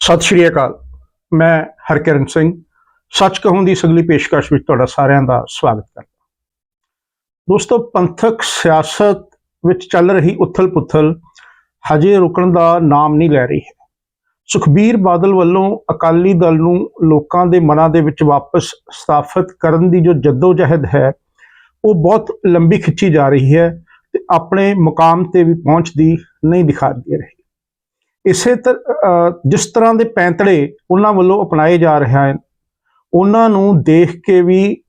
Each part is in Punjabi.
ਸਤਿ ਸ਼੍ਰੀ ਅਕਾਲ। ਮੈਂ ਹਰਕਿਰਨ ਸਿੰਘ। ਸੱਚ ਕਹੂੰ ਦੀ ਸਗਲੀ ਪੇਸ਼ਕਸ਼ ਵਿੱਚ ਤੁਹਾਡਾ ਸਾਰਿਆਂ ਦਾ ਸਵਾਗਤ ਕਰਦਾ ਦੋਸਤੋ, ਪੰਥਕ ਸਿਆਸਤ ਵਿੱਚ ਚੱਲ ਰਹੀ ਉਥਲ-ਪੁਥਲ ਹਜੇ ਰੁਕਣ ਦਾ ਨਾਮ ਨਹੀਂ ਲੈ ਰਹੀ ਹੈ। ਸੁਖਬੀਰ ਬਾਦਲ ਵੱਲੋਂ ਅਕਾਲੀ ਦਲ ਨੂੰ ਲੋਕਾਂ ਦੇ ਮਨਾਂ ਦੇ ਵਿੱਚ ਵਾਪਸ ਸਥਾਪਿਤ ਕਰਨ ਦੀ ਜੋ ਜਦੋਜਹਿਦ ਹੈ, ਉਹ ਬਹੁਤ ਲੰਬੀ ਖਿੱਚੀ ਜਾ ਰਹੀ ਹੈ ਤੇ ਆਪਣੇ ਮੁਕਾਮ ਤੇ ਵੀ ਪਹੁੰਚਦੀ ਨਹੀਂ ਦਿਖਾ ਦੇ ਰਹੀ। ਇਸੇ ਤਰ੍ਹਾਂ ਜਿਸ ਤਰ੍ਹਾਂ ਦੇ ਪੈਂਤੜੇ ਉਹਨਾਂ ਵੱਲੋਂ ਅਪਣਾਏ ਜਾ ਰਹੇ ਹਨ, ਉਹਨਾਂ ਨੂੰ ਦੇਖ ਕੇ ਵੀ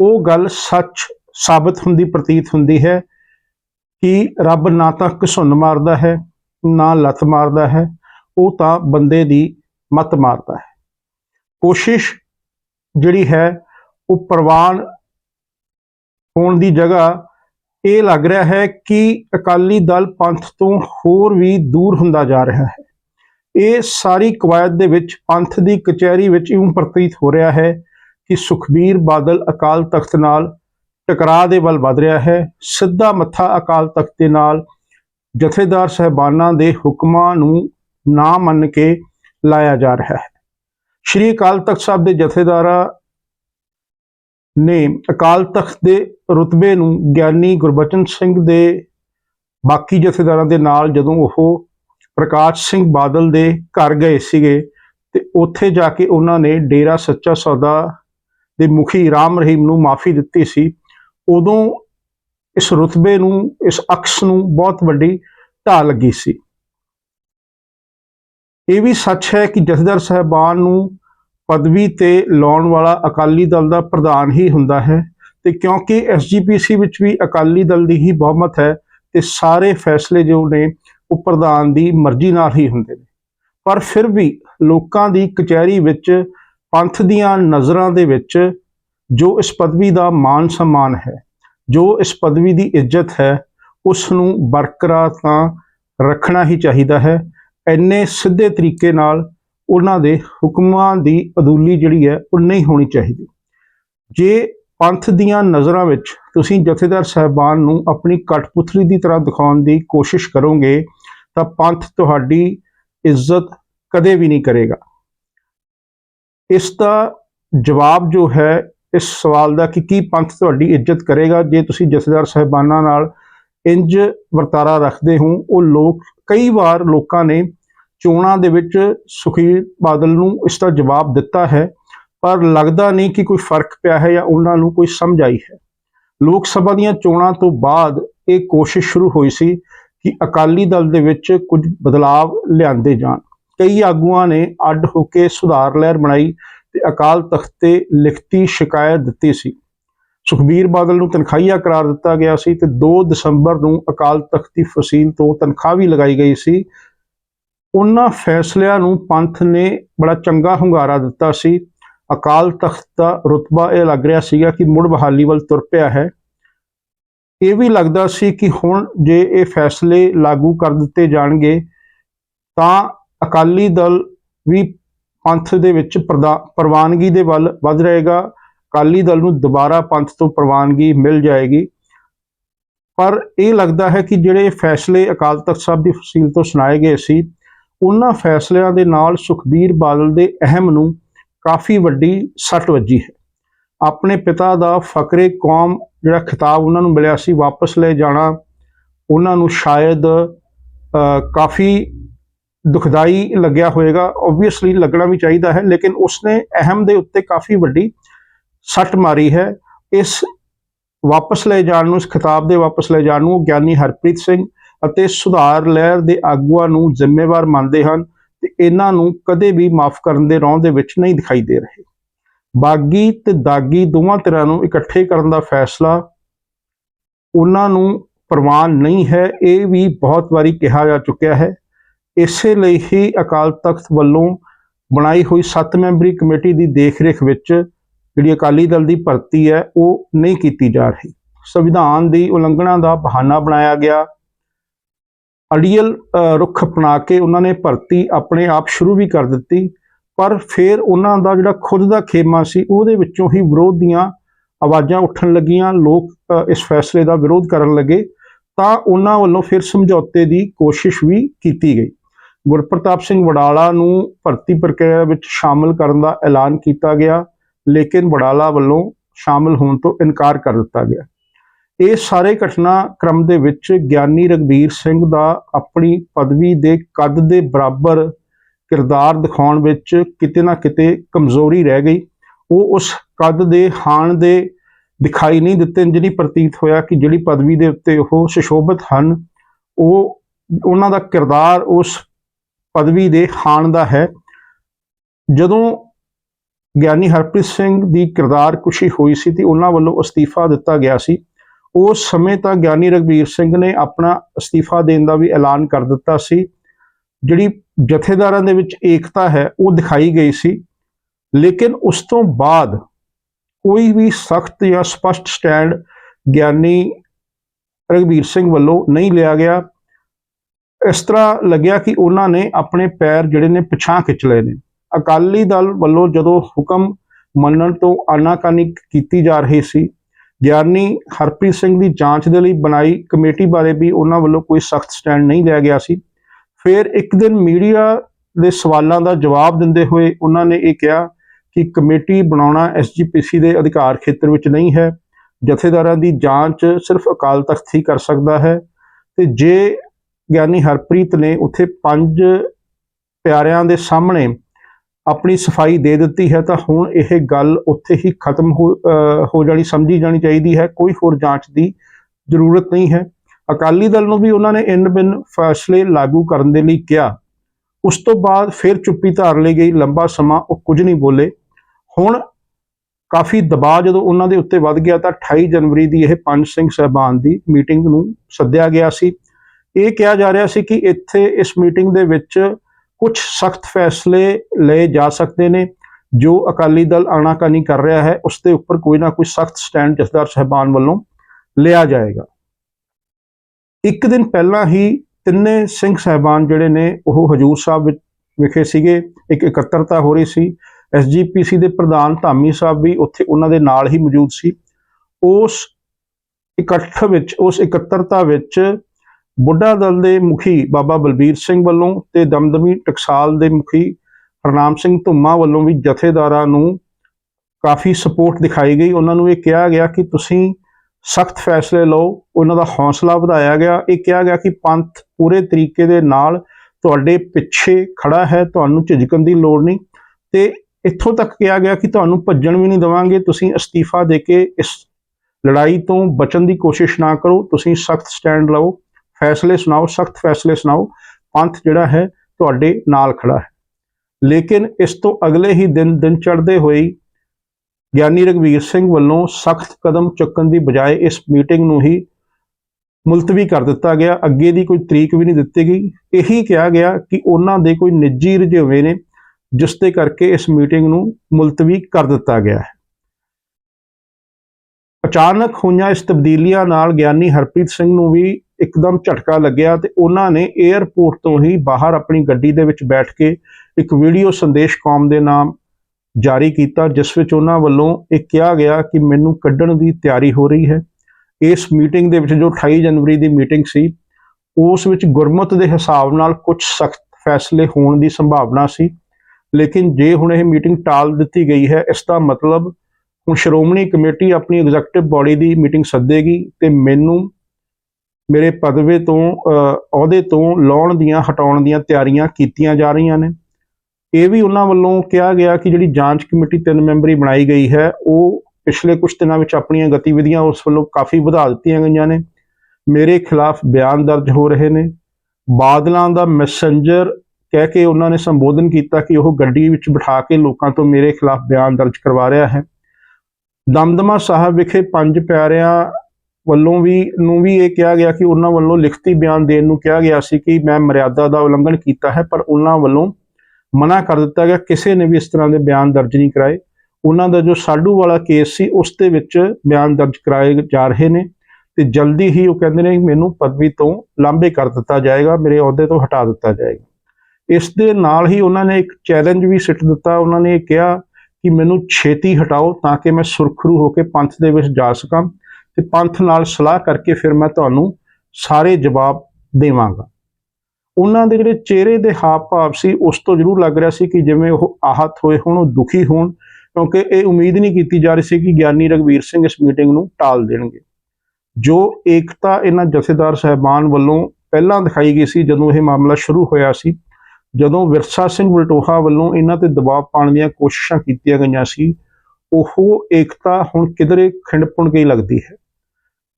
ਉਹ ਗੱਲ ਸੱਚ ਸਾਬਤ ਹੁੰਦੀ, ਪ੍ਰਤੀਤ ਹੁੰਦੀ ਹੈ ਕਿ ਰੱਬ ਨਾ ਤਾਂ ਘਸੁੰਨ ਮਾਰਦਾ ਹੈ, ਨਾ ਲੱਤ ਮਾਰਦਾ ਹੈ, ਉਹ ਤਾਂ ਬੰਦੇ ਦੀ ਮਤ ਮਾਰਦਾ ਹੈ। ਕੋਸ਼ਿਸ਼ ਜਿਹੜੀ ਹੈ, ਉਹ ਪ੍ਰਵਾਨ ਹੋਣ ਦੀ ਜਗ੍ਹਾ ਇਹ ਲੱਗ ਰਿਹਾ ਹੈ ਕਿ ਅਕਾਲੀ ਦਲ ਪੰਥ ਤੋਂ ਹੋਰ ਵੀ ਦੂਰ ਹੁੰਦਾ ਜਾ ਰਿਹਾ ਹੈ। ਇਹ ਸਾਰੀ ਕਵਾਇਦ ਦੇ ਵਿੱਚ, ਪੰਥ ਦੀ ਕਚਹਿਰੀ ਵਿੱਚ ਇਉਂ ਪ੍ਰਤੀਤ ਹੋ ਰਿਹਾ ਹੈ ਕਿ ਸੁਖਬੀਰ ਬਾਦਲ ਅਕਾਲ ਤਖਤ ਨਾਲ ਟਕਰਾਅ ਦੇ ਵੱਲ ਵਧ ਰਿਹਾ ਹੈ। ਸਿੱਧਾ ਮੱਥਾ ਅਕਾਲ ਤਖਤ ਦੇ ਨਾਲ ਜਥੇਦਾਰ ਸਹਿਬਾਨਾਂ ਦੇ ਹੁਕਮਾਂ ਨੂੰ ਨਾ ਮੰਨ ਕੇ ਲਾਇਆ ਜਾ ਰਿਹਾ ਹੈ। ਸ਼੍ਰੀ ਅਕਾਲ ਤਖਤ ਸਾਹਿਬ ਦੇ ਜਥੇਦਾਰਾਂ ਨੇ ਅਕਾਲ ਤਖਤ ਦੇ ਰੁਤਬੇ ਨੂੰ ਗਿਆਨੀ ਗੁਰਬਚਨ ਸਿੰਘ ਦੇ ਬਾਕੀ ਜਥੇਦਾਰਾਂ ਦੇ ਨਾਲ ਜਦੋਂ ਉਹ ਪ੍ਰਕਾਸ਼ ਸਿੰਘ ਬਾਦਲ ਦੇ ਘਰ ਗਏ ਸੀਗੇ ਤੇ ਉੱਥੇ ਜਾ ਕੇ ਉਹਨਾਂ ਨੇ ਡੇਰਾ ਸੱਚਾ ਸੌਦਾ ਦੇ ਮੁਖੀ ਰਾਮ ਰਹੀਮ ਨੂੰ ਮਾਫੀ ਦਿੱਤੀ ਸੀ, ਉਦੋਂ ਇਸ ਰੁਤਬੇ ਨੂੰ, ਇਸ ਅਕਸ ਨੂੰ ਬਹੁਤ ਵੱਡੀ ਢਾਹ ਲੱਗੀ ਸੀ। ਇਹ ਵੀ ਸੱਚ ਹੈ ਕਿ ਜਥੇਦਾਰ ਸਾਹਿਬਾਨ ਨੂੰ ਪਦਵੀ ਤੇ ਲਾਉਣ ਵਾਲਾ ਅਕਾਲੀ ਦਲ ਦਾ ਪ੍ਰਧਾਨ ਹੀ ਹੁੰਦਾ ਹੈ ਤੇ ਕਿਉਂਕਿ ਐਸਜੀਪੀਸੀ ਵਿੱਚ ਵੀ ਅਕਾਲੀ ਦਲ ਦੀ ਹੀ ਬਹੁਮਤ ਹੈ ਤੇ ਸਾਰੇ ਫੈਸਲੇ ਜੋ ਨੇ ਉਹ ਪ੍ਰਧਾਨ ਦੀ ਮਰਜ਼ੀ ਨਾਲ ਹੀ ਹੁੰਦੇ ਨੇ। ਪਰ ਫਿਰ ਵੀ ਲੋਕਾਂ ਦੀ ਕਚਹਿਰੀ ਵਿੱਚ, ਪੰਥ ਦੀਆਂ ਨਜ਼ਰਾਂ ਦੇ ਵਿੱਚ ਜੋ ਇਸ ਪਦਵੀ ਦਾ ਮਾਨ ਸਨਮਾਨ ਹੈ, ਜੋ ਇਸ ਪਦਵੀ ਦੀ ਇੱਜ਼ਤ ਹੈ, ਉਸ ਨੂੰ ਬਰਕਰਾਰ ਤਾਂ ਰੱਖਣਾ ਹੀ ਚਾਹੀਦਾ ਹੈ। ਐਨੇ ਸਿੱਧੇ ਤਰੀਕੇ ਨਾਲ ਉਹਨਾਂ ਦੇ ਹੁਕਮਾਂ ਦੀ ਅਦੂਲੀ ਜਿਹੜੀ ਹੈ ਉਹ ਨਹੀਂ ਹੋਣੀ ਚਾਹੀਦੀ। ਜੇ ਪੰਥ ਦੀਆਂ ਨਜ਼ਰਾਂ ਵਿੱਚ ਤੁਸੀਂ ਜਥੇਦਾਰ ਸਹਿਬਾਨ ਨੂੰ ਆਪਣੀ ਕਠਪੁਤਲੀ ਦੀ ਤਰ੍ਹਾਂ ਦਿਖਾਉਣ ਦੀ ਕੋਸ਼ਿਸ਼ ਕਰੋਗੇ, ਤਾਂ ਪੰਥ ਤੁਹਾਡੀ ਇੱਜ਼ਤ ਕਦੇ ਵੀ ਨਹੀਂ ਕਰੇਗਾ। ਇਸ ਦਾ ਜਵਾਬ ਜੋ ਹੈ, ਇਸ ਸਵਾਲ ਦਾ ਕਿ ਕੀ ਪੰਥ ਤੁਹਾਡੀ ਇੱਜ਼ਤ ਕਰੇਗਾ, ਜੇ ਤੁਸੀਂ ਜਥੇਦਾਰ ਸਹਿਬਾਨਾਂ ਨਾਲ ਇੰਜ ਵਰਤਾਰਾ ਰੱਖਦੇ ਹੋ, ਉਹ ਲੋਕ, ਕਈ ਵਾਰ ਲੋਕਾਂ ਨੇ ਚੋਣਾਂ ਦੇ ਵਿੱਚ ਸੁਖੀਰ ਬਾਦਲ ਨੂੰ ਇਸ ਦਾ ਜਵਾਬ ਦਿੱਤਾ ਹੈ, ਪਰ ਲੱਗਦਾ ਨਹੀਂ ਕਿ ਕੋਈ ਫ਼ਰਕ ਪਿਆ ਹੈ ਜਾਂ ਉਹਨਾਂ ਨੂੰ ਕੋਈ ਸਮਝ ਆਈ ਹੈ। ਲੋਕ ਸਭਾ ਦੀਆਂ ਚੋਣਾਂ ਤੋਂ ਬਾਅਦ ਇਹ ਕੋਸ਼ਿਸ਼ ਸ਼ੁਰੂ ਹੋਈ ਸੀ ਕਿ ਅਕਾਲੀ ਦਲ ਦੇ ਵਿੱਚ ਕੁਝ ਬਦਲਾਵ ਲਿਆਂਦੇ ਜਾਣ। ਕਈ ਆਗੂਆਂ ਨੇ ਅੱਡ ਹੋ ਕੇ ਸੁਧਾਰ ਲਹਿਰ ਬਣਾਈ ਤੇ ਅਕਾਲ ਤਖਤ ਤੇ ਲਿਖਤੀ ਸ਼ਿਕਾਇਤ ਦਿੱਤੀ ਸੀ। ਸੁਖਬੀਰ ਬਾਦਲ ਨੂੰ ਤਨਖਾਹੀਆ ਕਰਾਰ ਦਿੱਤਾ ਗਿਆ ਸੀ ਤੇ 2 ਦਸੰਬਰ ਨੂੰ ਅਕਾਲ ਤਖਤ ਦੀ ਫਸੀਲ ਤੋਂ ਤਨਖਾਹ ਵੀ ਲਗਾਈ ਗਈ ਸੀ ਉਹਨਾਂ ਫੈਸਲਿਆਂ ਨੂੰ ਪੰਥ ਨੇ ਬੜਾ ਚੰਗਾ ਹੁੰਗਾਰਾ ਦਿੱਤਾ ਸੀ। ਅਕਾਲ ਤਖਤ ਦਾ ਰੁਤਬਾ ਇਹ ਲੱਗ ਰਿਹਾ ਸੀਗਾ ਕਿ ਮੁੜ ਬਹਾਲੀ ਵੱਲ ਤੁਰ ਪਿਆ ਹੈ। ਇਹ ਵੀ ਲੱਗਦਾ ਸੀ ਕਿ ਹੁਣ ਜੇ ਇਹ ਫੈਸਲੇ ਲਾਗੂ ਕਰ ਦਿੱਤੇ ਜਾਣਗੇ, ਤਾਂ ਅਕਾਲੀ ਦਲ ਵੀ ਪੰਥ ਦੇ ਵਿੱਚ ਪ੍ਰਵਾਨਗੀ ਦੇ ਵੱਲ ਵੱਧ ਰਹੇਗਾ। ਅਕਾਲੀ ਦਲ ਨੂੰ ਦੁਬਾਰਾ ਪੰਥ ਤੋਂ ਪ੍ਰਵਾਨਗੀ ਮਿਲ ਜਾਏਗੀ। ਪਰ ਇਹ ਲੱਗਦਾ ਹੈ ਕਿ ਜਿਹੜੇ ਫੈਸਲੇ ਅਕਾਲ ਤਖਤ ਸਾਹਿਬ ਦੀ ਫਸੀਲ ਤੋਂ ਸੁਣਾਏ ਗਏ ਸੀ ਉਹਨਾਂ ਫੈਸਲਿਆਂ ਦੇ ਨਾਲ ਸੁਖਬੀਰ ਬਾਦਲ ਦੇ ਅਹਿਮ ਨੂੰ ਕਾਫੀ ਵੱਡੀ ਸੱਟ ਵੱਜੀ ਹੈ। ਆਪਣੇ ਪਿਤਾ ਦਾ ਫਕਰੇ ਕੌਮ ਜਿਹੜਾ ਖਿਤਾਬ ਉਹਨਾਂ ਨੂੰ ਮਿਲਿਆ ਸੀ, ਵਾਪਸ ਲੈ ਜਾਣਾ, ਉਹਨਾਂ ਨੂੰ ਸ਼ਾਇਦ ਕਾਫੀ ਦੁਖਦਾਈ ਲੱਗਿਆ ਹੋਵੇਗਾ ਆਬਵੀਅਸਲੀ ਲੱਗਣਾ ਵੀ ਚਾਹੀਦਾ ਹੈ, ਲੇਕਿਨ ਉਸਨੇ ਅਹਿਮ ਦੇ ਉੱਤੇ ਕਾਫੀ ਵੱਡੀ ਸੱਟ ਮਾਰੀ ਹੈ। ਇਸ ਵਾਪਸ ਲੈ ਜਾਣ ਨੂੰ, ਇਸ ਖਿਤਾਬ ਦੇ ਵਾਪਸ ਲੈ ਜਾਣ ਨੂੰ ਗਿਆਨੀ ਹਰਪ੍ਰੀਤ ਸਿੰਘ ਅਤੇ ਸੁਧਾਰ ਲਹਿਰ ਦੇ ਆਗੂਆਂ ਨੂੰ ਜ਼ਿੰਮੇਵਾਰ ਮੰਨਦੇ ਹਨ ਤੇ ਇਹਨਾਂ ਨੂੰ ਕਦੇ ਵੀ ਮਾਫ ਕਰਨ ਦੇ ਰੌਂ ਦੇ ਵਿੱਚ ਨਹੀਂ ਦਿਖਾਈ ਦੇ ਰਹੇ। ਬਾਗੀ ਤੇ ਦਾਗੀ ਦੋਵਾਂ ਧਿਰਾਂ ਨੂੰ ਇਕੱਠੇ ਕਰਨ ਦਾ ਫੈਸਲਾ ਉਹਨਾਂ ਨੂੰ ਪ੍ਰਵਾਨ ਨਹੀਂ ਹੈ, ਇਹ ਵੀ ਬਹੁਤ ਵਾਰੀ ਕਿਹਾ ਜਾ ਚੁੱਕਿਆ ਹੈ। ਇਸੇ ਲਈ ਹੀ ਅਕਾਲ ਤਖਤ ਵੱਲੋਂ ਬਣਾਈ ਹੋਈ 7 ਮੈਂਬਰੀ ਕਮੇਟੀ ਦੀ ਦੇਖਰੇਖ ਵਿੱਚ ਜਿਹੜੀ ਅਕਾਲੀ ਦਲ ਦੀ ਭਰਤੀ ਹੈ, ਉਹ ਨਹੀਂ ਕੀਤੀ ਜਾ ਰਹੀ। ਸੰਵਿਧਾਨ ਦੀ ਉਲੰਘਣਾ ਦਾ ਬਹਾਨਾ ਬਣਾਇਆ ਗਿਆ। ਅੜੀਅਲ ਰੁੱਖ ਅਪਣਾ ਕੇ ਉਹਨਾਂ ਨੇ ਭਰਤੀ ਆਪਣੇ ਆਪ ਸ਼ੁਰੂ ਵੀ ਕਰ ਦਿੱਤੀ, ਪਰ ਫਿਰ ਉਹਨਾਂ ਦਾ ਜਿਹੜਾ ਖੁਦ ਦਾ ਖੇਮਾ ਸੀ, ਉਹਦੇ ਵਿੱਚੋਂ ਹੀ ਵਿਰੋਧ ਦੀਆਂ ਆਵਾਜ਼ਾਂ ਉੱਠਣ ਲੱਗੀਆਂ, ਲੋਕ ਇਸ ਫੈਸਲੇ ਦਾ ਵਿਰੋਧ ਕਰਨ ਲੱਗੇ, ਤਾਂ ਉਹਨਾਂ ਵੱਲੋਂ ਫਿਰ ਸਮਝੌਤੇ ਦੀ ਕੋਸ਼ਿਸ਼ ਵੀ ਕੀਤੀ ਗਈ। ਗੁਰਪ੍ਰਤਾਪ ਸਿੰਘ ਵਡਾਲਾ ਨੂੰ ਭਰਤੀ ਪ੍ਰਕਿਰਿਆ ਵਿੱਚ ਸ਼ਾਮਲ ਕਰਨ ਦਾ ਐਲਾਨ ਕੀਤਾ ਗਿਆ, ਲੇਕਿਨ ਵਡਾਲਾ ਵੱਲੋਂ ਸ਼ਾਮਲ ਹੋਣ ਤੋਂ ਇਨਕਾਰ ਕਰ ਦਿੱਤਾ ਗਿਆ। ਇਹ ਸਾਰੇ ਘਟਨਾਕ੍ਰਮ ਦੇ ਵਿੱਚ ਗਿਆਨੀ ਰਗਵੀਰ ਸਿੰਘ ਦਾ ਆਪਣੀ ਪਦਵੀ ਦੇ ਕੱਦ ਦੇ ਬਰਾਬਰ ਕਿਰਦਾਰ ਦਿਖਾਉਣ ਵਿੱਚ ਕਿਤੇ ਨਾ ਕਿਤੇ ਕਮਜ਼ੋਰੀ ਰਹਿ ਗਈ। ਉਹ ਉਸ ਕੱਦ ਦੇ ਹਾਣ ਦੇ ਦਿਖਾਈ ਨਹੀਂ ਦਿੱਤੇ ਜਿਹੜੀ ਪ੍ਰਤੀਤ ਹੋਇਆ ਕਿ ਜਿਹੜੀ ਪਦਵੀ ਦੇ ਉੱਤੇ ਉਹ ਸੁਸ਼ੋਭਿਤ ਹਨ, ਉਹ, ਉਹਨਾਂ ਦਾ ਕਿਰਦਾਰ ਉਸ ਪਦਵੀ ਦੇ ਹਾਣ ਦਾ ਹੈ। ਜਦੋਂ ਗਿਆਨੀ ਹਰਪ੍ਰੀਤ ਸਿੰਘ ਦੀ ਕਿਰਦਾਰ ਕੁਸ਼ੀ ਹੋਈ ਸੀ ਤੇ ਉਹਨਾਂ ਵੱਲੋਂ ਅਸਤੀਫਾ ਦਿੱਤਾ ਗਿਆ ਸੀ ਉਸ ਸਮੇਂ ਤਾਂ ਗਿਆਨੀ ਰਗਵੀਰ ਸਿੰਘ ਨੇ ਆਪਣਾ ਅਸਤੀਫਾ ਦੇਣ ਦਾ ਵੀ ਐਲਾਨ ਕਰ ਦਿੱਤਾ ਸੀ। ਜਿਹੜੀ ਜਥੇਦਾਰਾਂ ਦੇ ਵਿੱਚ ਏਕਤਾ ਹੈ, ਉਹ ਦਿਖਾਈ ਗਈ ਸੀ। ਲੇਕਿਨ ਉਸ ਤੋਂ ਬਾਅਦ ਕੋਈ ਵੀ ਸਖਤ ਜਾਂ ਸਪਸ਼ਟ ਸਟੈਂਡ ਗਿਆਨੀ ਰਗਵੀਰ ਸਿੰਘ ਵੱਲੋਂ ਨਹੀਂ ਲਿਆ ਗਿਆ। ਇਸ ਤਰ੍ਹਾਂ ਲੱਗਿਆ ਕਿ ਉਹਨਾਂ ਨੇ ਆਪਣੇ ਪੈਰ ਜਿਹੜੇ ਨੇ ਪਿਛਾਂ ਖਿੱਚ ਲਏ ਨੇ। ਅਕਾਲੀ ਦਲ ਵੱਲੋਂ ਜਦੋਂ ਹੁਕਮ ਮੰਨਣ ਤੋਂ ਆਨਾਕਾਨੀ ਕੀਤੀ ਜਾ ਰਹੀ ਸੀ ਗਿਆਨੀ ਹਰਪ੍ਰੀਤ ਸਿੰਘ ਦੀ ਜਾਂਚ ਦੇ ਲਈ ਬਣਾਈ ਕਮੇਟੀ ਬਾਰੇ ਵੀ ਉਹਨਾਂ ਵੱਲੋਂ ਕੋਈ ਸਖਤ ਸਟੈਂਡ ਨਹੀਂ ਲਿਆ ਗਿਆ ਸੀ। ਫਿਰ ਇੱਕ ਦਿਨ ਮੀਡੀਆ ਦੇ ਸਵਾਲਾਂ ਦਾ ਜਵਾਬ ਦਿੰਦੇ ਹੋਏ ਉਹਨਾਂ ਨੇ ਇਹ ਕਿਹਾ ਕਿ ਕਮੇਟੀ ਬਣਾਉਣਾ ਐਸਜੀਪੀਸੀ ਦੇ ਅਧਿਕਾਰ ਖੇਤਰ ਵਿੱਚ ਨਹੀਂ ਹੈ। ਜਥੇਦਾਰਾਂ ਦੀ ਜਾਂਚ ਸਿਰਫ ਅਕਾਲ ਤਖਤ ਹੀ ਕਰ ਸਕਦਾ ਹੈ। ਤੇ ਜੇ ਗਿਆਨੀ ਹਰਪ੍ਰੀਤ ਨੇ ਉੱਥੇ ਪੰਜ ਪਿਆਰਿਆਂ ਦੇ ਸਾਹਮਣੇ ਆਪਣੀ ਸਫ਼ਾਈ ਦੇ ਦਿੱਤੀ ਹੈ, ਤਾਂ ਹੁਣ ਇਹ ਗੱਲ ਉੱਥੇ ਹੀ ਖਤਮ ਹੋ ਹੋ ਜਾਣੀ, ਸਮਝੀ ਜਾਣੀ ਚਾਹੀਦੀ ਹੈ। ਕੋਈ ਹੋਰ ਜਾਂਚ ਦੀ ਜ਼ਰੂਰਤ ਨਹੀਂ ਹੈ। ਅਕਾਲੀ ਦਲ ਨੂੰ ਵੀ ਉਹਨਾਂ ਨੇ ਇਨ ਬਿਨ ਫੈਸਲੇ ਲਾਗੂ ਕਰਨ ਦੇ ਲਈ ਕਿਹਾ। ਉਸ ਤੋਂ ਬਾਅਦ ਫਿਰ ਚੁੱਪੀ ਧਾਰ ਲਈ ਗਈ। ਲੰਬਾ ਸਮਾਂ ਉਹ ਕੁਝ ਨਹੀਂ ਬੋਲੇ। ਹੁਣ ਕਾਫੀ ਦਬਾਅ ਜਦੋਂ ਉਹਨਾਂ ਦੇ ਉੱਤੇ ਵੱਧ ਗਿਆ, ਤਾਂ 28 ਜਨਵਰੀ ਦੀ ਇਹ ਪੰਜ ਸਿੰਘ ਸਹਿਬਾਨ ਦੀ ਮੀਟਿੰਗ ਨੂੰ ਸੱਦਿਆ ਗਿਆ ਸੀ। ਇਹ ਕਿਹਾ ਜਾ ਰਿਹਾ ਸੀ ਕਿ ਇੱਥੇ ਇਸ ਮੀਟਿੰਗ ਦੇ ਵਿੱਚ ਕੁਝ ਸਖਤ ਫੈਸਲੇ ਲਏ ਜਾ ਸਕਦੇ ਨੇ। ਜੋ ਅਕਾਲੀ ਦਲ ਆਣਾਕਾਨੀ ਕਰ ਰਿਹਾ ਹੈ, ਉਸ ਦੇ ਉੱਪਰ ਕੋਈ ਨਾ ਕੋਈ ਸਖਤ ਸਟੈਂਡ ਜਥੇਦਾਰ ਸਹਿਬਾਨ ਵੱਲੋਂ ਲਿਆ ਜਾਏਗਾ। ਇੱਕ ਦਿਨ ਪਹਿਲਾਂ ਹੀ ਤਿੰਨੇ ਸਿੰਘ ਸਹਿਬਾਨ ਜਿਹੜੇ ਨੇ, ਉਹ ਹਜੂਰ ਸਾਹਿਬ ਵਿੱਚ ਵਿਖੇ ਸੀਗੇ। ਇੱਕ ਇਕੱਤਰਤਾ ਹੋ ਰਹੀ ਸੀ। ਐਸਜੀਪੀਸੀ ਦੇ ਪ੍ਰਧਾਨ ਧਾਮੀ ਸਾਹਿਬ ਵੀ ਉੱਥੇ ਉਹਨਾਂ ਦੇ ਨਾਲ ਹੀ ਮੌਜੂਦ ਸੀ। ਉਸ ਇਕੱਠ ਵਿੱਚ, ਉਸ ਇਕੱਤਰਤਾ ਵਿੱਚ ਬੁੱਢਾ ਦਲ ਦੇ ਮੁਖੀ ਬਾਬਾ ਬਲਬੀਰ ਸਿੰਘ ਵੱਲੋਂ ਤੇ ਦਮਦਮੀ ਟਕਸਾਲ ਦੇ ਮੁਖੀ ਹਰਨਾਮ ਸਿੰਘ ਧੁੰਮਾ ਵੱਲੋਂ ਵੀ ਜਥੇਦਾਰਾਂ ਨੂੰ ਕਾਫੀ ਸਪੋਰਟ ਦਿਖਾਈ ਗਈ। ਉਹਨਾਂ ਨੂੰ ਇਹ ਕਿਹਾ ਗਿਆ ਕਿ ਤੁਸੀਂ ਸਖਤ ਫੈਸਲੇ ਲਓ, ਉਹਨਾਂ ਦਾ ਹੌਸਲਾ ਵਧਾਇਆ ਗਿਆ। ਇਹ ਕਿਹਾ ਗਿਆ ਕਿ ਪੰਥ ਪੂਰੇ ਤਰੀਕੇ ਦੇ ਨਾਲ ਤੁਹਾਡੇ ਪਿੱਛੇ ਖੜਾ ਹੈ, ਤੁਹਾਨੂੰ ਝਿਜਕਣ ਦੀ ਲੋੜ ਨਹੀਂ। ਤੇ ਇੱਥੋਂ ਤੱਕ ਕਿਹਾ ਗਿਆ ਕਿ ਤੁਹਾਨੂੰ ਭੱਜਣ ਵੀ ਨਹੀਂ ਦੇਵਾਂਗੇ। ਤੁਸੀਂ ਅਸਤੀਫਾ ਦੇ ਕੇ ਇਸ ਲੜਾਈ ਤੋਂ ਬਚਣ ਦੀ ਕੋਸ਼ਿਸ਼ ਨਾ ਕਰੋ। ਤੁਸੀਂ ਸਖਤ ਸਟੈਂਡ ਲਓ। ਫੈਸਲੇ ਸੁਣਾਓ, ਸਖਤ ਫੈਸਲੇ ਸੁਣਾਓ, ਪੰਥ ਜਿਹੜਾ ਹੈ ਤੁਹਾਡੇ ਨਾਲ ਖੜਾ ਹੈ। ਲੇਕਿਨ ਇਸ ਤੋਂ ਅਗਲੇ ਹੀ ਦਿਨ ਦਿਨ ਚੜ੍ਹਦੇ ਹੋਏ ਗਿਆਨੀ ਰਗਵੀਰ ਸਿੰਘ ਵੱਲੋਂ ਸਖਤ ਕਦਮ ਚੁੱਕਣ ਦੀ ਬਜਾਏ ਇਸ ਮੀਟਿੰਗ ਨੂੰ ਹੀ ਮੁਲਤਵੀ ਕਰ ਦਿੱਤਾ ਗਿਆ। ਅੱਗੇ ਦੀ ਕੋਈ ਤਰੀਕ ਵੀ ਨਹੀਂ ਦਿੱਤੀ ਗਈ। ਇਹੀ ਕਿਹਾ ਗਿਆ ਕਿ ਉਹਨਾਂ ਦੇ ਕੋਈ ਨਿੱਜੀ ਰੁਝੇਵੇਂ ਨੇ, ਜਿਸ ਦੇ ਕਰਕੇ ਇਸ ਮੀਟਿੰਗ ਨੂੰ ਮੁਲਤਵੀ ਕਰ ਦਿੱਤਾ ਗਿਆ ਹੈ। ਅਚਾਨਕ ਹੋਈਆਂ ਇਸ ਤਬਦੀਲੀਆਂ ਨਾਲ ਗਿਆਨੀ ਹਰਪ੍ਰੀਤ ਸਿੰਘ ਨੂੰ ਵੀ ਇੱਕਦਮ ਝਟਕਾ ਲੱਗਿਆ ਤੇ ਉਹਨਾਂ ਨੇ 에ਅਰਪੋਰਟ ਤੋਂ ਹੀ ਬਾਹਰ ਆਪਣੀ ਗੱਡੀ ਦੇ ਵਿੱਚ ਬੈਠ ਕੇ ਇੱਕ ਵੀਡੀਓ ਸੰਦੇਸ਼ ਕੌਮ ਦੇ ਨਾਮ ਜਾਰੀ ਕੀਤਾ, ਜਿਸ ਵਿੱਚ ਉਹਨਾਂ ਵੱਲੋਂ ਇਹ ਕਿਹਾ ਗਿਆ ਕਿ ਮੈਨੂੰ ਕੱਢਣ ਦੀ ਤਿਆਰੀ ਹੋ ਰਹੀ ਹੈ। ਇਸ ਮੀਟਿੰਗ ਦੇ ਵਿੱਚ ਜੋ 28 ਜਨਵਰੀ ਦੀ ਮੀਟਿੰਗ ਸੀ, ਉਸ ਵਿੱਚ ਗੁਰਮਤ ਦੇ ਹਿਸਾਬ ਨਾਲ ਕੁਝ ਸਖਤ ਫੈਸਲੇ ਹੋਣ ਦੀ ਸੰਭਾਵਨਾ ਸੀ। ਲੇਕਿਨ ਜੇ ਹੁਣ ਇਹ ਮੀਟਿੰਗ ਟਾਲ ਦਿੱਤੀ ਗਈ ਹੈ, ਇਸ ਦਾ ਮਤਲਬ ਹੁਣ ਸ਼੍ਰੋਮਣੀ ਕਮੇਟੀ ਆਪਣੀ ਐਗਜ਼ੈਕਟਿਵ ਬਾਡੀ ਦੀ ਮੀਟਿੰਗ ਸੱਦੇਗੀ ਤੇ ਮੈਨੂੰ ਮੇਰੇ ਪਦਵੇ ਤੋਂ ਅਹੁਦੇ ਤੋਂ ਲਾਉਣ ਦੀਆਂ, ਹਟਾਉਣ ਦੀਆਂ ਤਿਆਰੀਆਂ ਕੀਤੀਆਂ ਜਾ ਰਹੀਆਂ ਨੇ। ਇਹ ਵੀ ਉਹਨਾਂ ਵੱਲੋਂ ਕਿਹਾ ਗਿਆ ਕਿ ਜਿਹੜੀ ਜਾਂਚ ਕਮੇਟੀ ਤਿੰਨ ਮੈਂਬਰੀ ਬਣਾਈ ਗਈ ਹੈ, ਉਹ ਪਿਛਲੇ ਕੁਝ ਦਿਨਾਂ ਵਿੱਚ ਆਪਣੀਆਂ ਗਤੀਵਿਧੀਆਂ ਉਸ ਵੱਲੋਂ ਕਾਫੀ ਵਧਾ ਦਿੱਤੀਆਂ ਗਈਆਂ ਨੇ। ਮੇਰੇ ਖਿਲਾਫ ਬਿਆਨ ਦਰਜ ਹੋ ਰਹੇ ਨੇ। ਬਾਦਲਾਂ ਦਾ ਮੈਸੇਂਜਰ ਕਹਿ ਕੇ ਉਹਨਾਂ ਨੇ ਸੰਬੋਧਨ ਕੀਤਾ ਕਿ ਉਹ ਗੱਡੀ ਵਿੱਚ ਬਿਠਾ ਕੇ ਲੋਕਾਂ ਤੋਂ ਮੇਰੇ ਖਿਲਾਫ ਬਿਆਨ ਦਰਜ ਕਰਵਾ ਰਿਹਾ ਹੈ। ਦਮਦਮਾ ਸਾਹਿਬ ਵਿਖੇ ਪੰਜ ਪਿਆਰਿਆਂ ਵੱਲੋਂ ਵੀ, ਨੂੰ ਵੀ ਇਹ ਕਿਹਾ ਗਿਆ ਕਿ ਉਹਨਾਂ ਵੱਲੋਂ ਲਿਖਤੀ ਬਿਆਨ ਦੇਣ ਨੂੰ ਕਿਹਾ ਗਿਆ ਸੀ ਕਿ ਮੈਂ ਮਰਿਆਦਾ ਦਾ ਉਲੰਘਣ ਕੀਤਾ ਹੈ, ਪਰ ਉਹਨਾਂ ਵੱਲੋਂ ਮਨਾ ਕਰ ਦਿੱਤਾ ਗਿਆ। ਕਿਸੇ ਨੇ ਵੀ ਇਸ ਤਰ੍ਹਾਂ ਦੇ ਬਿਆਨ ਦਰਜ ਨਹੀਂ ਕਰਾਏ। ਉਹਨਾਂ ਦਾ ਜੋ ਸਾਡੂ ਵਾਲਾ ਕੇਸ ਸੀ, ਉਸ ਦੇ ਵਿੱਚ ਬਿਆਨ ਦਰਜ ਕਰਾਏ ਜਾ ਰਹੇ ਨੇ ਤੇ ਜਲਦੀ ਹੀ ਉਹ ਕਹਿੰਦੇ ਨੇ, ਮੈਨੂੰ ਪਦਵੀ ਤੋਂ ਲਾਂਭੇ ਕਰ ਦਿੱਤਾ ਜਾਏਗਾ, ਮੇਰੇ ਅਹੁਦੇ ਤੋਂ ਹਟਾ ਦਿੱਤਾ ਜਾਏਗਾ। ਇਸ ਦੇ ਨਾਲ ਹੀ ਉਹਨਾਂ ਨੇ ਇੱਕ ਚੈਲੰਜ ਵੀ ਸਿੱਟ ਦਿੱਤਾ। ਉਹਨਾਂ ਨੇ ਇਹ ਕਿਹਾ ਕਿ ਮੈਨੂੰ ਛੇਤੀ ਹਟਾਓ ਤਾਂ ਕਿ ਮੈਂ ਸੁਰਖਰੂ ਹੋ ਕੇ ਪੰਥ ਦੇ ਵਿੱਚ ਜਾ ਸਕਾਂ। ਤੇ ਪੰਥ ਨਾਲ ਸਲਾਹ ਕਰਕੇ ਫਿਰ ਮੈਂ ਤੁਹਾਨੂੰ ਸਾਰੇ ਜਵਾਬ ਦੇਵਾਂਗਾ। ਉਹਨਾਂ ਦੇ ਜਿਹੜੇ ਚਿਹਰੇ ਦੇ ਹਾਵ ਭਾਵ ਸੀ, ਉਸ ਤੋਂ ਜ਼ਰੂਰ ਲੱਗ ਰਿਹਾ ਸੀ ਕਿ ਜਿਵੇਂ ਉਹ ਆਹਤ ਹੋਏ ਹੋਣ, ਉਹ ਦੁਖੀ ਹੋਣ, ਕਿਉਂਕਿ ਇਹ ਉਮੀਦ ਨਹੀਂ ਕੀਤੀ ਜਾ ਰਹੀ ਸੀ ਕਿ ਗਿਆਨੀ ਰਗਵੀਰ ਸਿੰਘ ਇਸ ਮੀਟਿੰਗ ਨੂੰ ਟਾਲ ਦੇਣਗੇ। ਜੋ ਏਕਤਾ ਇਹਨਾਂ ਜਥੇਦਾਰ ਸਹਿਬਾਨ ਵੱਲੋਂ ਪਹਿਲਾਂ ਦਿਖਾਈ ਗਈ ਸੀ, ਜਦੋਂ ਇਹ ਮਾਮਲਾ ਸ਼ੁਰੂ ਹੋਇਆ ਸੀ, ਜਦੋਂ ਵਿਰਸਾ ਸਿੰਘ ਬਲਟੋਹਾ ਵੱਲੋਂ ਇਹਨਾਂ ਤੇ ਦਬਾਅ ਪਾਉਣ ਦੀਆਂ ਕੋਸ਼ਿਸ਼ਾਂ ਕੀਤੀਆਂ ਗਈਆਂ ਸੀ, ਉਹ ਏਕਤਾ ਹੁਣ ਕਿਧਰੇ ਖਿੰਡਪੁਣ ਗਈ ਲੱਗਦੀ ਹੈ।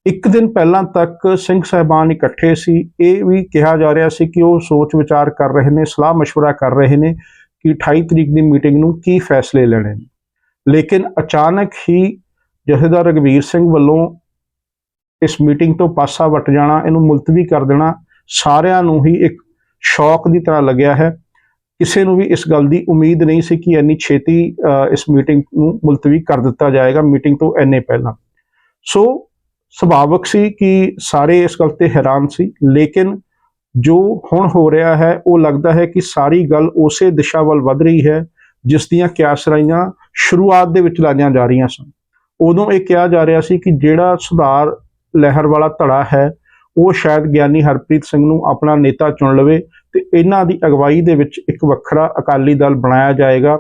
ਇੱਕ ਦਿਨ ਪਹਿਲਾਂ ਤੱਕ ਸਿੰਘ ਸਾਹਿਬਾਨ ਇਕੱਠੇ ਸੀ ਇਹ ਵੀ ਕਿਹਾ ਜਾ ਰਿਹਾ ਸੀ ਕਿ ਉਹ ਸੋਚ ਵਿਚਾਰ ਕਰ ਰਹੇ ਨੇ ਸਲਾਹ مشورہ ਕਰ ਰਹੇ ਨੇ ਕਿ 28 ਤਰੀਕ ਦੀ ਮੀਟਿੰਗ ਨੂੰ ਕੀ ਫੈਸਲੇ ਲੈਣੇ ਨੇ ਲੇਕਿਨ ਅਚਾਨਕ ਹੀ ਜਥੇਦਾਰ ਰਗਵੀਰ ਸਿੰਘ ਵੱਲੋਂ ਇਸ ਮੀਟਿੰਗ ਤੋਂ ਪਾਸਾ ਵਟ ਜਾਣਾ ਇਹਨੂੰ ਮੁਲਤਵੀ ਕਰ ਦੇਣਾ ਸਾਰਿਆਂ ਨੂੰ ਹੀ ਇੱਕ ਸ਼ੌਕ ਦੀ ਤਰ੍ਹਾਂ ਲੱਗਿਆ ਹੈ ਕਿਸੇ ਨੂੰ ਵੀ ਇਸ ਗੱਲ ਦੀ ਉਮੀਦ ਨਹੀਂ ਸੀ ਕਿ ਇੰਨੀ ਛੇਤੀ ਅ, ਇਸ ਮੀਟਿੰਗ ਨੂੰ ਮੁਲਤਵੀ ਕਰ ਦਿੱਤਾ ਜਾਏਗਾ ਮੀਟਿੰਗ ਤੋਂ ਇੰਨੇ ਪਹਿਲਾਂ ਸੋ ਸੁਭਾਵਕ ਸੀ ਕਿ ਸਾਰੇ ਇਸ ਗੱਲ ਤੇ ਹੈਰਾਨ ਸੀ, ਲੇਕਿਨ ਜੋ ਹੁਣ ਹੋ ਰਿਹਾ ਹੈ, ਉਹ ਲੱਗਦਾ ਹੈ ਕਿ ਸਾਰੀ ਗੱਲ ਉਸੇ ਦਿਸ਼ਾ ਵੱਲ ਵੱਧ ਰਹੀ ਹੈ, ਜਿਸ ਦੀਆਂ ਕਿਆਸਰਾਈਆਂ ਸ਼ੁਰੂਆਤ ਦੇ ਵਿੱਚ ਲਾਈਆਂ ਜਾ ਰਹੀਆਂ ਸਨ। ਉਦੋਂ ਇਹ ਕਿਹਾ ਜਾ ਰਿਹਾ ਸੀ ਕਿ ਜਿਹੜਾ ਸੁਧਾਰ ਲਹਿਰ ਵਾਲਾ ਧੜਾ ਹੈ, ਉਹ ਸ਼ਾਇਦ ਗਿਆਨੀ ਹਰਪ੍ਰੀਤ ਸਿੰਘ ਨੂੰ ਆਪਣਾ ਨੇਤਾ ਚੁਣ ਲਵੇ ਤੇ ਇਹਨਾਂ ਦੀ ਅਗਵਾਈ ਦੇ ਵਿੱਚ ਇੱਕ ਵੱਖਰਾ ਅਕਾਲੀ ਦਲ ਬਣਾਇਆ ਜਾਏਗਾ,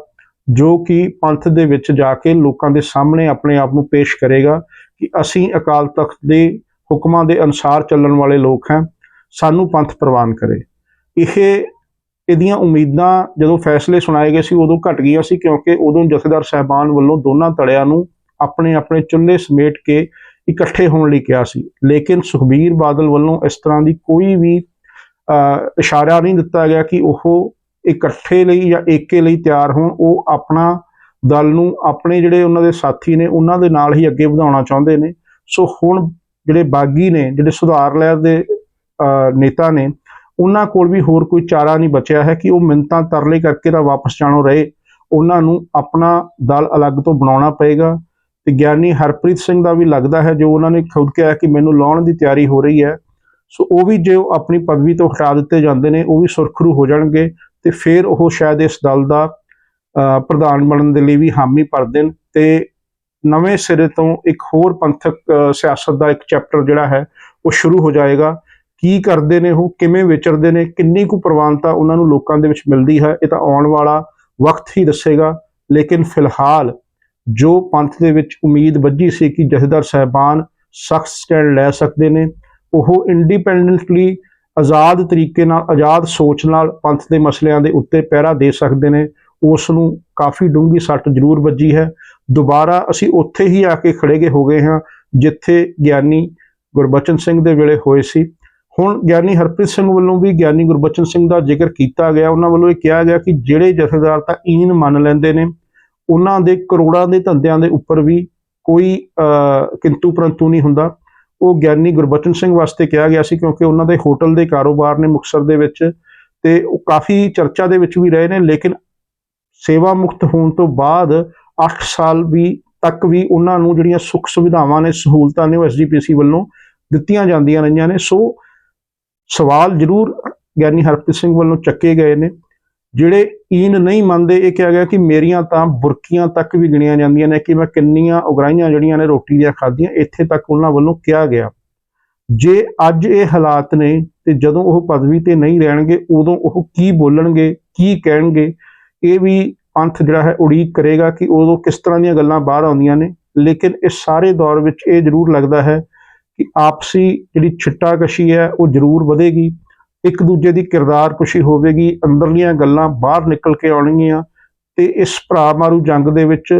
ਜੋ ਕਿ ਪੰਥ ਦੇ ਵਿੱਚ ਜਾ ਕੇ ਲੋਕਾਂ ਦੇ ਸਾਹਮਣੇ ਆਪਣੇ ਆਪ ਨੂੰ ਪੇਸ਼ ਕਰੇਗਾ ਕਿ ਅਸੀਂ ਅਕਾਲ ਤਖਤ ਦੇ ਹੁਕਮਾਂ ਦੇ ਅਨੁਸਾਰ ਚੱਲਣ ਵਾਲੇ ਲੋਕ ਹਾਂ, ਸਾਨੂੰ ਪੰਥ ਪ੍ਰਵਾਨ ਕਰੇ। ਇਹ ਇਹਦੀਆਂ ਉਮੀਦਾਂ ਜਦੋਂ ਫੈਸਲੇ ਸੁਣਾਏ ਗਏ ਸੀ, ਉਦੋਂ ਘਟ ਗਈਆਂ ਸੀ ਕਿਉਂਕਿ ਉਦੋਂ ਜਥੇਦਾਰ ਸਹਿਬਾਨ ਵੱਲੋਂ ਦੋਨਾਂ ਧੜਿਆਂ ਨੂੰ ਆਪਣੇ ਆਪਣੇ ਚੁੱਲ੍ਹੇ ਸਮੇਟ ਕੇ ਇਕੱਠੇ ਹੋਣ ਲਈ ਕਿਹਾ ਸੀ। ਲੇਕਿਨ ਸੁਖਬੀਰ ਬਾਦਲ ਵੱਲੋਂ ਇਸ ਤਰ੍ਹਾਂ ਦੀ ਕੋਈ ਵੀ ਇਸ਼ਾਰਾ ਨਹੀਂ ਦਿੱਤਾ ਗਿਆ ਕਿ ਉਹ ਇਕੱਠੇ ਲਈ ਜਾਂ ਏਕੇ ਲਈ ਤਿਆਰ ਹੋਣ। ਉਹ ਆਪਣਾ ਦਲ ਨੂੰ ਆਪਣੇ ਜਿਹੜੇ ਉਹਨਾਂ ਦੇ ਸਾਥੀ ਨੇ ਉਹਨਾਂ ਦੇ ਨਾਲ ਹੀ ਅੱਗੇ ਵਧਾਉਣਾ ਚਾਹੁੰਦੇ ਨੇ। ਸੋ ਹੁਣ ਜਿਹੜੇ ਬਾਗੀ ਨੇ ਜਿਹੜੇ ਸੁਧਾਰ ਲਹਿਰ ਦੇ ਅ, ਨੇਤਾ ਨੇ ਉਹਨਾਂ ਕੋਲ ਵੀ ਹੋਰ ਕੋਈ ਚਾਰਾ ਨਹੀਂ ਬਚਿਆ ਹੈ ਕਿ ਉਹ ਮਿੰਤਾਂ ਤਰਲੇ ਕਰਕੇ ਤਾਂ ਵਾਪਸ ਜਾਣੋ ਰਹੇ। ਉਹਨਾਂ ਨੂੰ ਆਪਣਾ ਦਲ ਅਲੱਗ ਤੋਂ ਬਣਾਉਣਾ ਪਏਗਾ। ਤੇ ਗਿਆਨੀ ਹਰਪ੍ਰੀਤ ਸਿੰਘ ਦਾ ਵੀ ਲੱਗਦਾ ਹੈ ਜੋ ਉਹਨਾਂ ਨੇ ਖੁਦ ਕਿਹਾ ਕਿ ਮੈਨੂੰ ਲਾਉਣ ਦੀ ਤਿਆਰੀ ਹੋ ਰਹੀ ਹੈ। ਸੋ ਉਹ ਵੀ ਜੇ ਉਹ ਆਪਣੀ ਪਦਵੀ ਤੋਂ ਹਟਾ ਦਿੱਤੇ ਜਾਂਦੇ ਨੇ ਉਹ ਵੀ ਸੁਰਖਰੂ ਹੋ ਜਾਣਗੇ ਤੇ ਫਿਰ ਉਹ ਸ਼ਾਇਦ ਇਸ ਦਲ ਦਾ ਪ੍ਰਧਾਨ ਬਣਨ ਦੇ ਲਈ ਵੀ ਹਾਮੀ ਭਰ ਦੇਣ ਤੇ ਨਵੇਂ ਸਿਰੇ ਤੋਂ ਇੱਕ ਹੋਰ ਪੰਥਕ ਸਿਆਸਤ ਦਾ ਇੱਕ ਚੈਪਟਰ ਜਿਹੜਾ ਹੈ, ਉਹ ਸ਼ੁਰੂ ਹੋ ਜਾਏਗਾ। ਕੀ ਕਰਦੇ ਨੇ ਉਹ? ਕਿਵੇਂ ਵਿਚਰਦੇ ਨੇ? ਕਿੰਨੀ ਕੁ ਪ੍ਰਵਾਨਤਾ ਉਹਨਾਂ ਨੂੰ ਲੋਕਾਂ ਦੇ ਵਿੱਚ ਮਿਲਦੀ ਹੈ? ਇਹ ਤਾਂ ਆਉਣ ਵਾਲਾ ਵਕਤ ਹੀ ਦੱਸੇਗਾ। ਲੇਕਿਨ ਫਿਲਹਾਲ ਜੋ ਪੰਥ ਦੇ ਵਿੱਚ ਉਮੀਦ ਵੱਜੀ ਸੀ ਕਿ ਜਥੇਦਾਰ ਸਾਹਿਬਾਨ ਸਖਤ ਸਟੈਂਡ ਲੈ ਸਕਦੇ ਨੇ, ਉਹ ਇੰਡੀਪੈਂਡੈਂਟਲੀ ਆਜ਼ਾਦ ਤਰੀਕੇ ਨਾਲ, ਆਜ਼ਾਦ ਸੋਚ ਨਾਲ ਪੰਥ ਦੇ ਮਸਲਿਆਂ ਦੇ ਉੱਤੇ ਪਹਿਰਾ ਦੇ ਸਕਦੇ ਨੇ। ਉਸ ਨੂੰ ਕਾਫੀ ਡੂੰਘੀ ਸੱਟ ਜ਼ਰੂਰ ਵੱਜੀ ਹੈ। ਦੁਬਾਰਾ ਅਸੀਂ ਉੱਥੇ ਹੀ ਆ ਕੇ ਖੜੇ ਗਏ ਹੋ ਗਏ ਹਾਂ, ਜਿੱਥੇ ਗਿਆਨੀ ਗੁਰਬਚਨ ਸਿੰਘ ਦੇ ਵੇਲੇ ਹੋਏ ਸੀ। ਹੁਣ ਗਿਆਨੀ ਹਰਪ੍ਰੀਤ ਸਿੰਘ ਵੱਲੋਂ ਵੀ ਗਿਆਨੀ ਗੁਰਬਚਨ ਸਿੰਘ ਦਾ ਜ਼ਿਕਰ ਕੀਤਾ ਗਿਆ। ਉਹਨਾਂ ਵੱਲੋਂ ਇਹ ਕਿਹਾ ਗਿਆ ਕਿ ਜਿਹੜੇ ਜਥੇਦਾਰ ਤਾਂ ਈਨ ਮੰਨ ਲੈਂਦੇ ਨੇ, ਉਹਨਾਂ ਦੇ ਕਰੋੜਾਂ ਦੇ ਧੰਦਿਆਂ ਦੇ ਉੱਪਰ ਵੀ ਕੋਈ ਕਿੰਤੂ ਪਰੰਤੂ ਨਹੀਂ ਹੁੰਦਾ। ਉਹ ਗਿਆਨੀ ਗੁਰਬਚਨ ਸਿੰਘ ਵਾਸਤੇ ਕਿਹਾ ਗਿਆ ਸੀ ਕਿਉਂਕਿ ਉਹਨਾਂ ਦੇ ਹੋਟਲ ਦੇ ਕਾਰੋਬਾਰ ਨੇ ਮੁਕਤਸਰ ਦੇ ਵਿੱਚ ਤੇ ਉਹ ਕਾਫੀ ਚਰਚਾ ਦੇ ਵਿੱਚ ਵੀ ਰਹੇ ਨੇ, ਲੇਕਿਨ ਸੇਵਾ ਮੁਕਤ ਹੋਣ ਤੋਂ ਬਾਅਦ 8 ਸਾਲ ਵੀ ਤੱਕ ਵੀ ਉਹਨਾਂ ਨੂੰ ਜਿਹੜੀਆਂ ਸੁੱਖ ਸੁਵਿਧਾਵਾਂ ਨੇ, ਸਹੂਲਤਾਂ ਨੇ ਉਹ ਐਸਜੀਪੀਸੀ ਵੱਲੋਂ ਦਿੱਤੀਆਂ ਜਾਂਦੀਆਂ ਰਹੀਆਂ ਨੇ। ਸੋ ਸਵਾਲ ਜ਼ਰੂਰ ਗਿਆਨੀ ਹਰਪ੍ਰੀਤ ਸਿੰਘ ਵੱਲੋਂ ਚੱਕੇ ਗਏ ਨੇ। ਜਿਹੜੇ ਈਨ ਨਹੀਂ ਮੰਨਦੇ, ਇਹ ਕਿਹਾ ਗਿਆ ਕਿ ਮੇਰੀਆਂ ਤਾਂ ਬੁਰਕੀਆਂ ਤੱਕ ਵੀ ਗਿਣੀਆਂ ਜਾਂਦੀਆਂ ਨੇ ਕਿ ਮੈਂ ਕਿੰਨੀਆਂ ਉਗਰਾਈਆਂ ਜਿਹੜੀਆਂ ਨੇ ਰੋਟੀ ਦੀਆਂ ਖਾਧੀਆਂ, ਇੱਥੇ ਤੱਕ ਉਹਨਾਂ ਵੱਲੋਂ ਕਿਹਾ ਗਿਆ। ਜੇ ਅੱਜ ਇਹ ਹਾਲਾਤ ਨੇ ਤੇ ਜਦੋਂ ਉਹ ਪਦਵੀ ਤੇ ਨਹੀਂ ਰਹਿਣਗੇ, ਉਦੋਂ ਉਹ ਕੀ ਬੋਲਣਗੇ, ਕੀ ਕਹਿਣਗੇ ਇਹ ਵੀ ਪੰਥ ਜਿਹੜਾ ਹੈ ਉਡੀਕ ਕਰੇਗਾ ਕਿ ਉਦੋਂ ਕਿਸ ਤਰ੍ਹਾਂ ਦੀਆਂ ਗੱਲਾਂ ਬਾਹਰ ਆਉਂਦੀਆਂ ਨੇ। ਲੇਕਿਨ ਇਸ ਸਾਰੇ ਦੌਰ ਵਿੱਚ ਇਹ ਜ਼ਰੂਰ ਲੱਗਦਾ ਹੈ ਕਿ ਆਪਸੀ ਜਿਹੜੀ ਛਿੱਟਾਕਸ਼ੀ ਹੈ, ਉਹ ਜ਼ਰੂਰ ਵਧੇਗੀ। ਇੱਕ ਦੂਜੇ ਦੀ ਕਿਰਦਾਰ ਕੁਸ਼ੀ ਹੋਵੇਗੀ, ਅੰਦਰਲੀਆਂ ਗੱਲਾਂ ਬਾਹਰ ਨਿਕਲ ਕੇ ਆਉਣਗੀਆਂ ਤੇ ਇਸ ਭਰਾ ਮਾਰੂ ਜੰਗ ਦੇ ਵਿੱਚ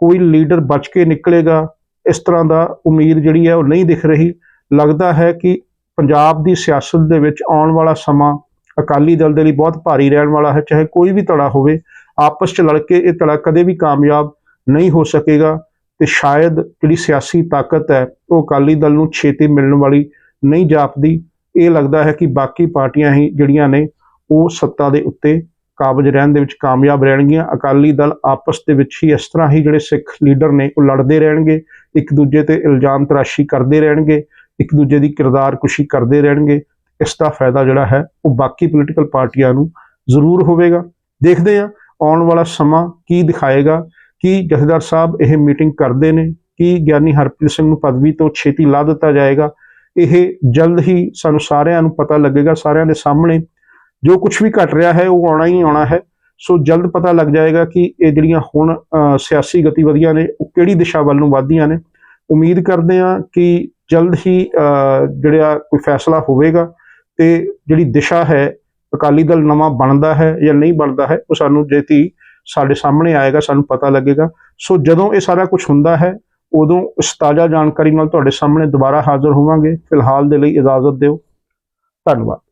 ਕੋਈ ਲੀਡਰ ਬਚ ਕੇ ਨਿਕਲੇਗਾ, ਇਸ ਤਰ੍ਹਾਂ ਦਾ ਉਮੀਦ ਜਿਹੜੀ ਹੈ ਉਹ ਨਹੀਂ ਦਿਖ ਰਹੀ। ਲੱਗਦਾ ਹੈ ਕਿ ਪੰਜਾਬ ਦੀ ਸਿਆਸਤ ਦੇ ਵਿੱਚ ਆਉਣ ਵਾਲਾ ਸਮਾਂ ਅਕਾਲੀ ਦਲ ਦੇ ਲਈ ਬਹੁਤ ਭਾਰੀ ਰਹਿਣ ਵਾਲਾ ਹੈ, ਚਾਹੇ ਕੋਈ ਵੀ ਧੜਾ ਹੋਵੇ, ਆਪਸ 'ਚ ਲੜ ਕੇ ਇਹ ਧੜਾ ਕਦੇ ਵੀ ਕਾਮਯਾਬ ਨਹੀਂ ਹੋ ਸਕੇਗਾ ਤੇ ਸ਼ਾਇਦ ਜਿਹੜੀ ਸਿਆਸੀ ਤਾਕਤ ਹੈ, ਉਹ ਅਕਾਲੀ ਦਲ ਨੂੰ ਛੇਤੀ ਮਿਲਣ ਵਾਲੀ ਨਹੀਂ ਜਾਪਦੀ। ਇਹ ਲੱਗਦਾ ਹੈ ਕਿ ਬਾਕੀ ਪਾਰਟੀਆਂ ਹੀ ਜਿਹੜੀਆਂ ਨੇ, ਉਹ ਸੱਤਾ ਦੇ ਉੱਤੇ ਕਾਬਜ ਰਹਿਣ ਦੇ ਵਿੱਚ ਕਾਮਯਾਬ ਰਹਿਣਗੀਆਂ। ਅਕਾਲੀ ਦਲ ਆਪਸ ਦੇ ਵਿੱਚ ਹੀ ਇਸ ਤਰ੍ਹਾਂ ਹੀ ਜਿਹੜੇ ਸਿੱਖ ਲੀਡਰ ਨੇ, ਉਹ ਲੜਦੇ ਰਹਿਣਗੇ, ਇੱਕ ਦੂਜੇ ਤੇ ਇਲਜ਼ਾਮ ਤਰਾਸ਼ੀ ਕਰਦੇ ਰਹਿਣਗੇ, ਇੱਕ ਦੂਜੇ ਦੀ ਕਿਰਦਾਰ ਕੁਸ਼ੀ ਕਰਦੇ ਰਹਿਣਗੇ। ਇਸ ਦਾ ਫਾਇਦਾ ਜਿਹੜਾ ਹੈ, ਉਹ ਬਾਕੀ ਪੋਲੀਟੀਕਲ ਪਾਰਟੀਆਂ ਨੂੰ ਜ਼ਰੂਰ ਹੋਵੇਗਾ। ਦੇਖਦੇ ਹਾਂ ਆਉਣ ਵਾਲਾ ਸਮਾਂ ਕੀ ਦਿਖਾਏਗਾ, ਕਿ ਜਥੇਦਾਰ ਸਾਹਿਬ ਇਹ ਮੀਟਿੰਗ ਕਰਦੇ ਨੇ, ਕਿ ਗਿਆਨੀ ਹਰਪ੍ਰੀਤ ਸਿੰਘ ਨੂੰ ਪਦਵੀ ਤੋਂ ਛੇਤੀ ਲਾ ਦਿੱਤਾ ਜਾਏਗਾ। ਇਹ ਜਲਦ ਹੀ ਸਾਨੂੰ ਸਾਰਿਆਂ ਨੂੰ ਪਤਾ ਲੱਗੇਗਾ, ਸਾਰਿਆਂ ਦੇ ਸਾਹਮਣੇ। ਜੋ ਕੁਝ ਵੀ ਘਟ ਰਿਹਾ ਹੈ, ਉਹ ਆਉਣਾ ਹੀ ਆਉਣਾ ਹੈ। ਸੋ ਜਲਦ ਪਤਾ ਲੱਗ ਜਾਏਗਾ ਕਿ ਇਹ ਜਿਹੜੀਆਂ ਹੁਣ ਸਿਆਸੀ ਗਤੀਵਿਧੀਆਂ ਨੇ, ਉਹ ਕਿਹੜੀ ਦਿਸ਼ਾ ਵੱਲ ਨੂੰ ਵਧਦੀਆਂ ਨੇ। ਉਮੀਦ ਕਰਦੇ ਹਾਂ ਕਿ ਜਲਦ ਹੀ ਜਿਹੜਾ ਕੋਈ ਫੈਸਲਾ ਹੋਵੇਗਾ ਤੇ ਜਿਹੜੀ ਦਿਸ਼ਾ ਹੈ, ਅਕਾਲੀ ਦਲ ਨਵਾਂ ਬਣਦਾ ਹੈ ਜਾਂ ਨਹੀਂ ਬਣਦਾ ਹੈ, ਉਹ ਸਾਨੂੰ ਜੇਤੀ ਸਾਡੇ ਸਾਹਮਣੇ ਆਏਗਾ, ਸਾਨੂੰ ਪਤਾ ਲੱਗੇਗਾ। ਸੋ ਜਦੋਂ ਇਹ ਸਾਰਾ ਕੁਝ ਹੁੰਦਾ ਹੈ, ਉਦੋਂ ਇਸ ਤਾਜ਼ਾ ਜਾਣਕਾਰੀ ਨਾਲ ਤੁਹਾਡੇ ਸਾਹਮਣੇ ਦੁਬਾਰਾ ਹਾਜ਼ਰ ਹੋਵਾਂਗੇ। ਫਿਲਹਾਲ ਦੇ ਲਈ ਇਜਾਜ਼ਤ ਦਿਓ। ਧੰਨਵਾਦ।